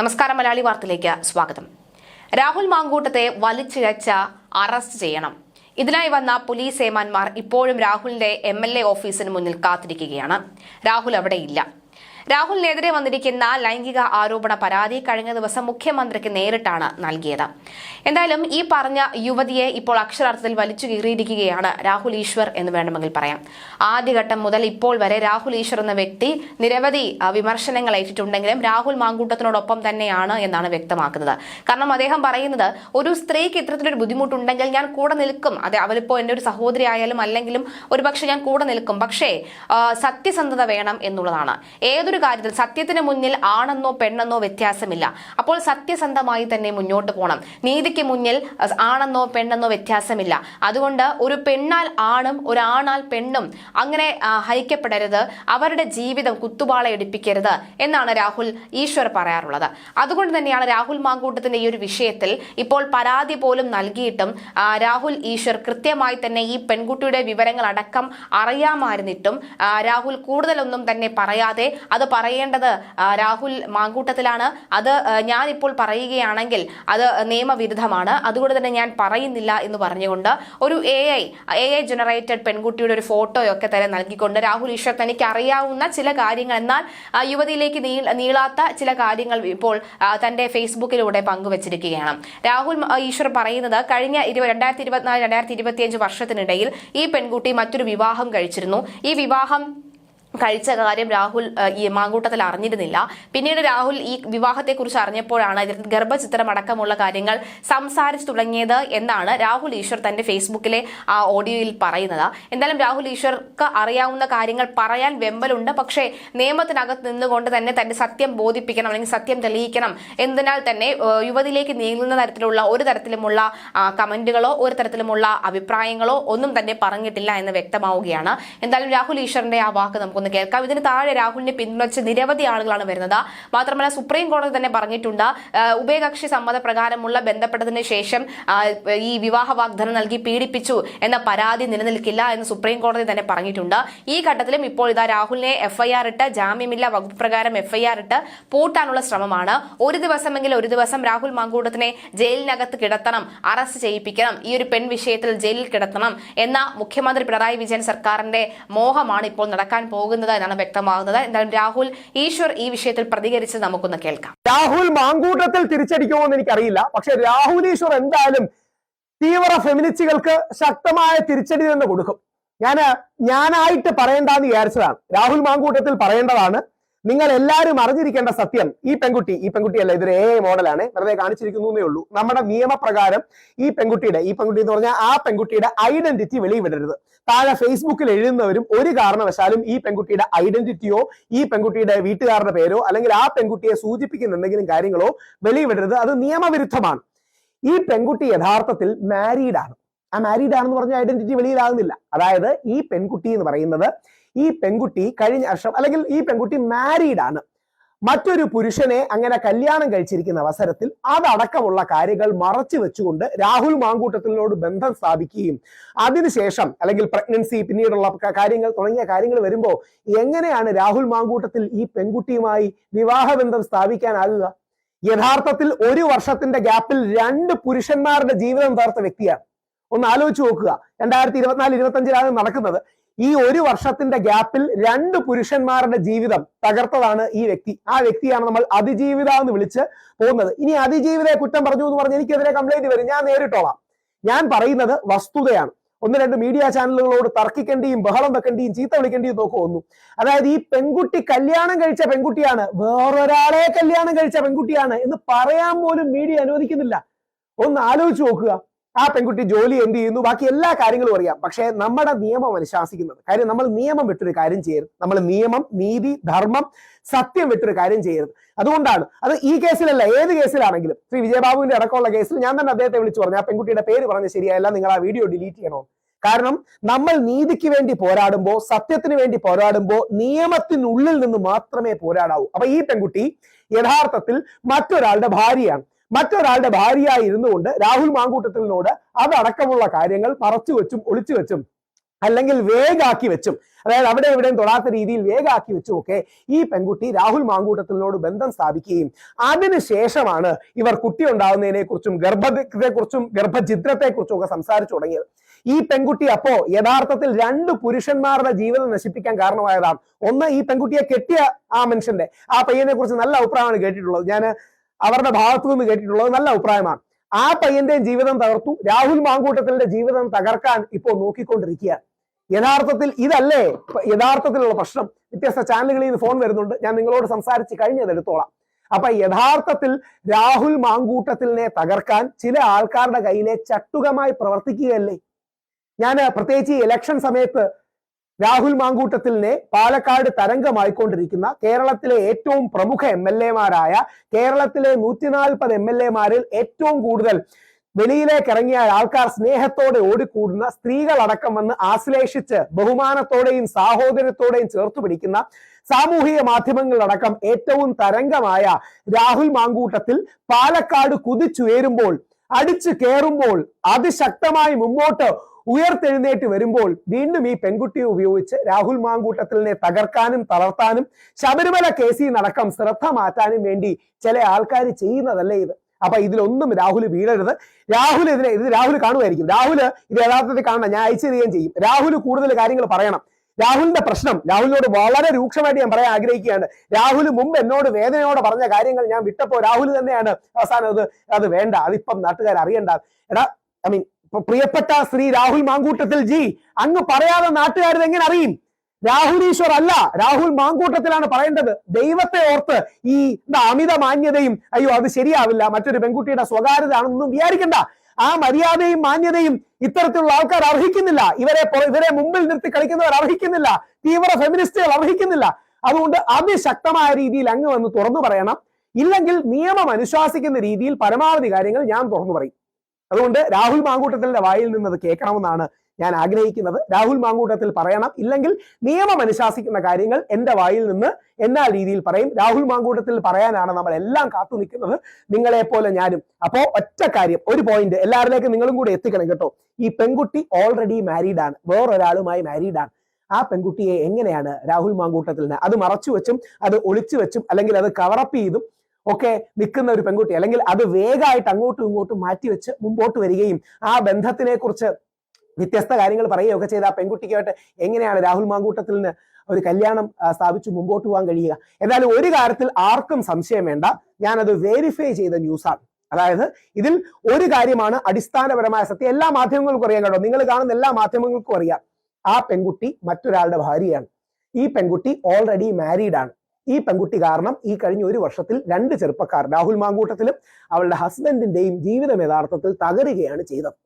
നമസ്കാരം മലയാളി വാർത്തയിലേക്ക് സ്വാഗതം. രാഹുൽ മാങ്കൂട്ടത്തെ വലിച്ചിഴച്ച അറസ്റ്റ് ചെയ്യണം. ഇതിനായി വന്ന പോലീസ് ഏമാന്മാർ ഇപ്പോഴും രാഹുലിന്റെ എം എൽ എ ഓഫീസിന് മുന്നിൽ കാത്തിരിക്കുകയാണ്. രാഹുൽ അവിടെ ഇല്ല രാഹുലിനെതിരെ വന്നിരിക്കുന്ന ലൈംഗിക ആരോപണ പരാതി കഴിഞ്ഞ ദിവസം മുഖ്യമന്ത്രിക്ക് നേരിട്ടാണ് നൽകിയത്. എന്തായാലും ഈ പറഞ്ഞ യുവതിയെ ഇപ്പോൾ അക്ഷരാർത്ഥത്തിൽ വലിച്ചു കീറിയിരിക്കുകയാണ് രാഹുൽ ഈശ്വർ എന്ന് വേണമെങ്കിൽ പറയാം. ആദ്യഘട്ടം മുതൽ ഇപ്പോൾ വരെ രാഹുൽ ഈശ്വർ എന്ന വ്യക്തി നിരവധി വിമർശനങ്ങൾ ഏറ്റിട്ടുണ്ടെങ്കിലും രാഹുൽ മാങ്കൂട്ടത്തിനോടൊപ്പം തന്നെയാണ് എന്നാണ് വ്യക്തമാക്കുന്നത്. കാരണം അദ്ദേഹം പറയുന്നത് ഒരു സ്ത്രീക്ക് ഇത്തരത്തിലൊരു ബുദ്ധിമുട്ടുണ്ടെങ്കിൽ ഞാൻ കൂടെ നിൽക്കും. അതെ അവരിപ്പോൾ എന്റെ ഒരു സഹോദരി ആയാലും അല്ലെങ്കിലും ഒരുപക്ഷെ ഞാൻ കൂടെ നിൽക്കും. പക്ഷേ സത്യസന്ധത വേണം എന്നുള്ളതാണ്. ഏതൊരു കാര്യത്തിൽ സത്യത്തിന് മുന്നിൽ ആണെന്നോ പെണ്ണെന്നോ വ്യത്യാസമില്ല. അപ്പോൾ സത്യസന്ധമായി തന്നെ മുന്നോട്ട് പോകണം നീതിക്ക് മുന്നിൽ ആണെന്നോ പെണ്ണെന്നോ വ്യത്യാസമില്ല. അതുകൊണ്ട് ഒരു പെണ്ണാൽ ആണും ഒരാണാൽ പെണ്ണും അങ്ങനെ ഹരിക്കപ്പെടരുത്. അവരുടെ ജീവിതം കുത്തുപാള എടുപ്പിക്കരുത് എന്നാണ് രാഹുൽ ഈശ്വർ പറയാറുള്ളത്. അതുകൊണ്ട് തന്നെയാണ് രാഹുൽ മാങ്കൂട്ടത്തിന്റെ ഈ ഒരു വിഷയത്തിൽ ഇപ്പോൾ പരാതി പോലും നൽകിയിട്ടും രാഹുൽ ഈശ്വർ കൃത്യമായി തന്നെ ഈ പെൺകുട്ടിയുടെ വിവരങ്ങൾ അടക്കം അറിയാമായിരുന്നിട്ടും രാഹുൽ കൂടുതലൊന്നും തന്നെ പറയാതെ അത് പറയേണ്ടത് രാഹുൽ മാങ്കൂട്ടത്തിലാണ്. അത് ഞാനിപ്പോൾ പറയുകയാണെങ്കിൽ അത് നിയമവിരുദ്ധമാണ്. അതുകൊണ്ട് തന്നെ ഞാൻ പറയുന്നില്ല എന്ന് പറഞ്ഞുകൊണ്ട് ഒരു A I A I generated പെൺകുട്ടിയുടെ ഒരു ഫോട്ടോയൊക്കെ തന്നെ നൽകിക്കൊണ്ട് രാഹുൽ ഈശ്വർ തനിക്ക് അറിയാവുന്ന ചില കാര്യങ്ങൾ എന്നാൽ യുവതിയിലേക്ക് നീളാത്ത ചില കാര്യങ്ങൾ ഇപ്പോൾ തന്റെ ഫേസ്ബുക്കിലൂടെ പങ്കുവച്ചിരിക്കുകയാണ്. രാഹുൽ ഈശ്വർ പറയുന്നത് കഴിഞ്ഞ രണ്ടായിരത്തി ഇരുപത്തിനാല് രണ്ടായിരത്തി ഇരുപത്തിയഞ്ച് വർഷത്തിനിടയിൽ ഈ പെൺകുട്ടി മറ്റൊരു വിവാഹം കഴിച്ചിരുന്നു. ഈ വിവാഹം കഴിച്ച കാര്യം രാഹുൽ ഈ മാങ്കൂട്ടത്തിൽ അറിഞ്ഞിരുന്നില്ല. പിന്നീട് രാഹുൽ ഈ വിവാഹത്തെക്കുറിച്ച് അറിഞ്ഞപ്പോഴാണ് ഗർഭചിത്രം അടക്കമുള്ള കാര്യങ്ങൾ സംസാരിച്ചു തുടങ്ങിയത് എന്നാണ് രാഹുൽ ഈശ്വർ തന്റെ ഫേസ്ബുക്കിലെ ആ ഓഡിയോയിൽ പറയുന്നത്. എന്തായാലും രാഹുൽ ഈശ്വർക്ക് അറിയാവുന്ന കാര്യങ്ങൾ പറയാൻ വെമ്പലുണ്ട്. പക്ഷേ നിയമത്തിനകത്ത് നിന്നുകൊണ്ട് തന്നെ തന്റെ സത്യം ബോധിപ്പിക്കണം അല്ലെങ്കിൽ സത്യം തെളിയിക്കണം എന്നതിനാൽ തന്നെ യുവതിയിലേക്ക് നീങ്ങുന്ന തരത്തിലുള്ള ഒരു തരത്തിലുമുള്ള കമന്റുകളോ ഒരു തരത്തിലുമുള്ള അഭിപ്രായങ്ങളോ ഒന്നും തന്നെ പറഞ്ഞിട്ടില്ല എന്ന് വ്യക്തമാവുകയാണ്. എന്തായാലും രാഹുൽ ഈശ്വറിന്റെ ആ വാക്ക് നമുക്കൊന്ന് കേൾക്കാം. ഇതിന് താഴെ രാഹുലിനെ പിന്തുണച്ച് നിരവധി ആളുകളാണ് വരുന്നത്. മാത്രമല്ല സുപ്രീം കോടതി തന്നെ പറഞ്ഞിട്ടുണ്ട് ഉഭയകക്ഷി സമ്മതപ്രകാരമുള്ള ബന്ധപ്പെട്ടതിന് ശേഷം ഈ വിവാഹ വാഗ്ദാനം നൽകി പീഡിപ്പിച്ചു എന്ന പരാതി നിലനിൽക്കില്ല എന്ന് സുപ്രീം കോടതി തന്നെ പറഞ്ഞിട്ടുണ്ട്. ഈ ഘട്ടത്തിലും ഇപ്പോൾ ഇതാ രാഹുലിനെ എഫ്ഐആർ ഇട്ട് ജാമ്യമില്ല വകുപ്പ് പ്രകാരം എഫ്ഐആർ ഇട്ട് പൂട്ടാനുള്ള ശ്രമമാണ്. ഒരു ദിവസമെങ്കിലും ഒരു ദിവസം രാഹുൽ മാങ്കൂട്ടത്തിനെ ജയിലിനകത്ത് കിടത്തണം അറസ്റ്റ് ചെയ്യിപ്പിക്കണം ഈ ഒരു പെൺ വിഷയത്തിൽ ജയിലിൽ കിടത്തണം എന്ന മുഖ്യമന്ത്രി പിണറായി വിജയൻ സർക്കാരിന്റെ മോഹമാണ് ഇപ്പോൾ നടക്കാൻ പോകുന്നത്. എന്നാണ് വ്യക്തമാകുന്നത്. എന്തായാലും രാഹുൽ ഈശ്വർ ഈ വിഷയത്തിൽ പ്രതികരിച്ച് നമുക്കൊന്ന് കേൾക്കാം. രാഹുൽ മാങ്കൂട്ടത്തിൽ തിരിച്ചടിക്കുമോ എന്ന് എനിക്കറിയില്ല. പക്ഷെ രാഹുൽ ഈശ്വർ എന്തായാലും തീവ്ര ഫെമിനിസ്റ്റുകൾക്ക് ശക്തമായ തിരിച്ചടി തന്നെ കൊടുക്കും. ഞാൻ ഞാനായിട്ട് പറയേണ്ടെന്ന് വിചാരിച്ചതാണ്. രാഹുൽ മാങ്കൂട്ടത്തിൽ പറയേണ്ടതാണ്. നിങ്ങൾ എല്ലാവരും അറിഞ്ഞിരിക്കേണ്ട സത്യം ഈ പെൺകുട്ടി ഈ പെൺകുട്ടിയല്ല ഇതൊരു എ മോഡലാണ്. വെറുതെ കാണിച്ചിരിക്കുന്നു എന്നേ ഉള്ളൂ. നമ്മുടെ നിയമപ്രകാരം ഈ പെൺകുട്ടിയുടെ ഈ പെൺകുട്ടി എന്ന് പറഞ്ഞാൽ ആ പെൺകുട്ടിയുടെ ഐഡന്റിറ്റി വെളിവിടരുത് താഴെ ഫേസ്ബുക്കിൽ എഴുതുന്നവരും ഒരു കാരണവശാലും ഈ പെൺകുട്ടിയുടെ ഐഡന്റിറ്റിയോ ഈ പെൺകുട്ടിയുടെ വീട്ടുകാരുടെ പേരോ അല്ലെങ്കിൽ ആ പെൺകുട്ടിയെ സൂചിപ്പിക്കുന്ന എന്തെങ്കിലും കാര്യങ്ങളോ വെളിവിടരുത് അത് നിയമവിരുദ്ധമാണ്. ഈ പെൺകുട്ടി യഥാർത്ഥത്തിൽ മാരീഡാണ് ആ മാരീഡ് ആണെന്ന് പറഞ്ഞ ഐഡന്റിറ്റി വെളിയിലാകുന്നില്ല. അതായത് ഈ പെൺകുട്ടി എന്ന് പറയുന്നത് ഈ പെൺകുട്ടി കഴിഞ്ഞ വർഷം അല്ലെങ്കിൽ ഈ പെൺകുട്ടി മാരീഡ് ആണ്. മറ്റൊരു പുരുഷനെ അങ്ങനെ കല്യാണം കഴിച്ചിരിക്കുന്ന അവസരത്തിൽ അതടക്കമുള്ള കാര്യങ്ങൾ മറച്ചു വെച്ചുകൊണ്ട് രാഹുൽ മാങ്കൂട്ടത്തിനോട് ബന്ധം സ്ഥാപിക്കുകയും അതിനുശേഷം അല്ലെങ്കിൽ പ്രഗ്നൻസി പിന്നീടുള്ള കാര്യങ്ങൾ തുടങ്ങിയ കാര്യങ്ങൾ വരുമ്പോൾ എങ്ങനെയാണ് രാഹുൽ മാങ്കൂട്ടത്തിൽ ഈ പെൺകുട്ടിയുമായി വിവാഹബന്ധം സ്ഥാപിക്കാനാകുക? യഥാർത്ഥത്തിൽ ഒരു വർഷത്തിന്റെ ഗ്യാപ്പിൽ രണ്ട് പുരുഷന്മാരുടെ ജീവിതം തകർത്ത വ്യക്തിയാണ്. ഒന്ന് ആലോചിച്ച് നോക്കുക. രണ്ടായിരത്തി ഇരുപത്തിനാല് ഇരുപത്തഞ്ചിലാണ് നടക്കുന്നത്. ഈ ഒരു വർഷത്തിന്റെ ഗ്യാപ്പിൽ രണ്ട് പുരുഷന്മാരുടെ ജീവിതം തകർത്തതാണ് ഈ വ്യക്തി. ആ വ്യക്തിയാണ് നമ്മൾ അതിജീവിത എന്ന് വിളിച്ച് പോകുന്നത്. ഇനി അതിജീവിതയെ കുറ്റം പറഞ്ഞു എന്ന് പറഞ്ഞ് എനിക്കെതിരെ കംപ്ലൈന്റ് വരും. ഞാൻ നേരിട്ടോളാം. ഞാൻ പറയുന്നത് വസ്തുതയാണ്. ഒന്ന് രണ്ട് മീഡിയ ചാനലുകളോട് തർക്കിക്കേണ്ടിയും ബഹളം വെക്കേണ്ടിയും ചീത്ത വിളിക്കേണ്ടിയും നോക്കു ഒന്നു. അതായത് ഈ പെൺകുട്ടി കല്യാണം കഴിച്ച പെൺകുട്ടിയാണ് വേറൊരാളെ കല്യാണം കഴിച്ച പെൺകുട്ടിയാണ് എന്ന് പറയാൻ പോലും മീഡിയ അനുവദിക്കുന്നില്ല. ഒന്ന് ആലോചിച്ച് നോക്കുക. ആ പെൺകുട്ടി ജോലി എന്ത് ചെയ്യുന്നു? ബാക്കി എല്ലാ കാര്യങ്ങളും അറിയാം. പക്ഷേ നമ്മുടെ നിയമം അനുശാസിക്കുന്നത് കാര്യം നമ്മൾ നിയമം വിട്ടൊരു കാര്യം ചെയ്യരുത്. നമ്മൾ നിയമം നീതി ധർമ്മം സത്യം വിട്ടൊരു കാര്യം ചെയ്യരുത്. അതുകൊണ്ടാണ് അത് ഈ കേസിലല്ല ഏത് കേസിലാണെങ്കിലും. ശ്രീ വിജയബാബുവിന്റെ അടക്കമുള്ള കേസിൽ ഞാൻ തന്നെ അദ്ദേഹത്തെ വിളിച്ചു പറഞ്ഞു. ആ പെൺകുട്ടിയുടെ പേര് പറഞ്ഞ് ശരിയായല്ല നിങ്ങൾ ആ വീഡിയോ ഡിലീറ്റ് ചെയ്യണോ? കാരണം നമ്മൾ നീതിക്ക് വേണ്ടി പോരാടുമ്പോൾ സത്യത്തിന് വേണ്ടി പോരാടുമ്പോൾ നിയമത്തിനുള്ളിൽ നിന്ന് മാത്രമേ പോരാടാവൂ. അപ്പൊ ഈ പെൺകുട്ടി യഥാർത്ഥത്തിൽ മറ്റൊരാളുടെ ഭാര്യയാണ്. മറ്റൊരാളുടെ ഭാര്യയായി ഇരുന്നുകൊണ്ട് രാഹുൽ മാങ്കൂട്ടത്തിനോട് അതടക്കമുള്ള കാര്യങ്ങൾ മറച്ചു വെച്ചും ഒളിച്ചു വെച്ചും അല്ലെങ്കിൽ വേഗാക്കി വെച്ചും അതായത് അവിടെ എവിടെയും തൊടാത്ത രീതിയിൽ വേഗാക്കി വെച്ചും ഒക്കെ ഈ പെൺകുട്ടി രാഹുൽ മാങ്കൂട്ടത്തിനോട് ബന്ധം സ്ഥാപിക്കുകയും അതിനുശേഷമാണ് ഇവർ കുട്ടി ഉണ്ടാവുന്നതിനെ കുറിച്ചും ഗർഭത്തെ കുറിച്ചും ഗർഭചിത്രത്തെ കുറിച്ചും ഒക്കെ സംസാരിച്ചു തുടങ്ങിയത്. ഈ പെൺകുട്ടി അപ്പോ യഥാർത്ഥത്തിൽ രണ്ട് പുരുഷന്മാരുടെ ജീവിതം നശിപ്പിക്കാൻ കാരണമായതാണ്. ഒന്ന് ഈ പെൺകുട്ടിയെ കെട്ടിയ ആ മനുഷ്യന്റെ ആ പയ്യനെ കുറിച്ച് നല്ല അഭിപ്രായമാണ് കേട്ടിട്ടുള്ളത്. ഞാൻ അവരുടെ ഭാഗത്തു നിന്ന് കേട്ടിട്ടുള്ളത് നല്ല അഭിപ്രായമാണ്. ആ പയ്യന്റെയും ജീവിതം തകർത്തു. രാഹുൽ മാങ്കൂട്ടത്തിന്റെ ജീവിതം തകർക്കാൻ ഇപ്പോൾ നോക്കിക്കൊണ്ടിരിക്കുകയാണ്. യഥാർത്ഥത്തിൽ ഇതല്ലേ? യഥാർത്ഥത്തിലുള്ള പ്രശ്നം. വ്യത്യസ്ത ചാനലുകളിൽ നിന്ന് ഫോൺ വരുന്നുണ്ട്. ഞാൻ നിങ്ങളോട് സംസാരിച്ച് കഴിഞ്ഞത് എടുത്തോളാം. അപ്പൊ യഥാർത്ഥത്തിൽ രാഹുൽ മാങ്കൂട്ടത്തിനെ തകർക്കാൻ ചില ആൾക്കാരുടെ കയ്യിലെ ചട്ടുകമായി പ്രവർത്തിക്കുകയല്ലേ? ഞാൻ പ്രത്യേകിച്ച് ഈ ഇലക്ഷൻ സമയത്ത് രാഹുൽ മാങ്കൂട്ടത്തിലിനെ പാലക്കാട് തരംഗമായിക്കൊണ്ടിരിക്കുന്ന കേരളത്തിലെ ഏറ്റവും പ്രമുഖ എം എൽ എമാരായ കേരളത്തിലെ നൂറ്റി നാൽപ്പത് എം എൽ എമാരിൽ ഏറ്റവും കൂടുതൽ വെളിയിലേക്ക് ഇറങ്ങിയ ആൾക്കാർ സ്നേഹത്തോടെ ഓടിക്കൂടുന്ന സ്ത്രീകളടക്കം വന്ന് ആശ്ലേഷിച്ച് ബഹുമാനത്തോടെയും സാഹോദര്യത്തോടെയും ചേർത്ത് പിടിക്കുന്ന സാമൂഹിക മാധ്യമങ്ങളടക്കം ഏറ്റവും തരംഗമായ രാഹുൽ മാങ്കൂട്ടത്തിൽ പാലക്കാട് കുതിച്ചുയരുമ്പോൾ അടിച്ചു കയറുമ്പോൾ അതിശക്തമായി മുമ്പോട്ട് ഉയർത്തെഴുന്നേറ്റ് വരുമ്പോൾ വീണ്ടും ഈ പെൺകുട്ടിയെ ഉപയോഗിച്ച് രാഹുൽ മാങ്കൂട്ടത്തിലിനെ തകർക്കാനും തളർത്താനും ശബരിമല കേസിൽ നടക്കം ശ്രദ്ധ മാറ്റാനും വേണ്ടി ചില ആൾക്കാർ ചെയ്യുന്നതല്ലേ ഇത്? അപ്പൊ ഇതിലൊന്നും രാഹുൽ വീഴരുത്. രാഹുൽ ഇതിനെ ഇത് രാഹുൽ കാണുമായിരിക്കും. രാഹുൽ ഇത് യഥാർത്ഥത്തിൽ കാണണം. ഞാൻ അയച്ചു തരികയും ചെയ്യും. രാഹുൽ കൂടുതൽ കാര്യങ്ങൾ പറയണം. രാഹുലിന്റെ പ്രശ്നം. രാഹുലിനോട് വളരെ രൂക്ഷമായിട്ട് ഞാൻ പറയാൻ ആഗ്രഹിക്കുകയാണ്. രാഹുൽ മുമ്പ് എന്നോട് വേദനയോടെ പറഞ്ഞ കാര്യങ്ങൾ ഞാൻ വിട്ടപ്പോ രാഹുൽ തന്നെയാണ് അവസാനം അത് അത് വേണ്ട. അതിപ്പം നാട്ടുകാർ അറിയണ്ട. എടാ ഐ മീൻ പ്രിയപ്പെട്ട ശ്രീ രാഹുൽ മാങ്കൂട്ടത്തിൽ ജി അങ്ങ് പറയാതെ നാട്ടുകാരത് എങ്ങനെ അറിയും? രാഹുൽ ഈശ്വർ അല്ല രാഹുൽ മാങ്കൂട്ടത്തിലാണ് പറയേണ്ടത്. ദൈവത്തെ ഓർത്ത് ഈ അമിത മാന്യതയും അയ്യോ അത് ശരിയാവില്ല മറ്റൊരു പെൺകുട്ടിയുടെ സ്വകാര്യത ആണെന്നൊന്നും വിചാരിക്കണ്ട. ആ മര്യാദയും മാന്യതയും ഇത്തരത്തിലുള്ള ആൾക്കാർ അർഹിക്കുന്നില്ല. ഇവരെ ഇവരെ മുമ്പിൽ നിർത്തി കളിക്കുന്നവർ അർഹിക്കുന്നില്ല. തീവ്ര ഫെമിനിസ്റ്റുകൾ അർഹിക്കുന്നില്ല. അതുകൊണ്ട് അതിശക്തമായ രീതിയിൽ അങ്ങ് വന്ന് തുറന്നു പറയണം. ഇല്ലെങ്കിൽ നിയമം അനുശാസിക്കുന്ന രീതിയിൽ പരമാവധി കാര്യങ്ങൾ ഞാൻ തുറന്നു പറയും. അതുകൊണ്ട് രാഹുൽ മാങ്കൂട്ടത്തിന്റെ വായിൽ നിന്ന് അത് കേൾക്കണമെന്നാണ് ഞാൻ ആഗ്രഹിക്കുന്നത്. രാഹുൽ മാങ്കൂട്ടത്തിൽ പറയണം. ഇല്ലെങ്കിൽ നിയമം അനുശാസിക്കുന്ന കാര്യങ്ങൾ എന്റെ വായിൽ നിന്ന് എന്നാ രീതിയിൽ പറയും. രാഹുൽ മാങ്കൂട്ടത്തിൽ പറയാനാണ് നമ്മൾ എല്ലാം കാത്തു നിൽക്കുന്നത്. നിങ്ങളെ പോലെ ഞാനും. അപ്പോ ഒറ്റ കാര്യം ഒരു പോയിന്റ് എല്ലാവരിലേക്കും നിങ്ങളും കൂടി എത്തിക്കണം കേട്ടോ. ഈ പെൺകുട്ടി ഓൾറെഡി മാരീഡ് ആണ്. വേറൊരാളുമായി മാരീഡ് ആണ്. ആ പെൺകുട്ടിയെ എങ്ങനെയാണ് രാഹുൽ മാങ്കൂട്ടത്തിൽ അത് മറച്ചു വെച്ചും അത് ഒളിച്ചു വെച്ചും അല്ലെങ്കിൽ അത് കവറപ്പ് ചെയ്തും ഒക്കെ നിൽക്കുന്ന ഒരു പെൺകുട്ടി അല്ലെങ്കിൽ അത് വേഗമായിട്ട് അങ്ങോട്ടും ഇങ്ങോട്ടും മാറ്റിവെച്ച് മുമ്പോട്ട് വരികയും ആ ബന്ധത്തിനെ കുറിച്ച് വ്യത്യസ്ത കാര്യങ്ങൾ പറയുകയൊക്കെ ചെയ്ത ആ പെൺകുട്ടിക്കായിട്ട് എങ്ങനെയാണ് രാഹുൽ മാങ്കൂട്ടത്തിൽ നിന്ന് ഒരു കല്യാണം സ്ഥാപിച്ച് മുമ്പോട്ട് പോകാൻ കഴിയുക? എന്നാലും ഒരു കാര്യത്തിൽ ആർക്കും സംശയം വേണ്ട. ഞാനത് വെരിഫൈ ചെയ്ത ന്യൂസാണ് അതായത് ഇതിൽ ഒരു കാര്യമാണ് അടിസ്ഥാനപരമായ സത്യം. എല്ലാ മാധ്യമങ്ങൾക്കും അറിയാം കേട്ടോ. നിങ്ങൾ കാണുന്ന എല്ലാ മാധ്യമങ്ങൾക്കും അറിയാം. ആ പെൺകുട്ടി മറ്റൊരാളുടെ ഭാര്യയാണ്. ഈ പെൺകുട്ടി ഓൾറെഡി മാരീഡ് ആണ്. ഈ പെൺകുട്ടി കാരണം ഈ കഴിഞ്ഞ ഒരു വർഷത്തിൽ രണ്ട് ചെറുപ്പക്കാർ രാഹുൽ മാങ്കൂട്ടത്തിലും അവളുടെ ഹസ്ബൻഡിന്റെയും ജീവിതം യഥാർത്ഥത്തിൽ തകരുകയാണ് ചെയ്തത്.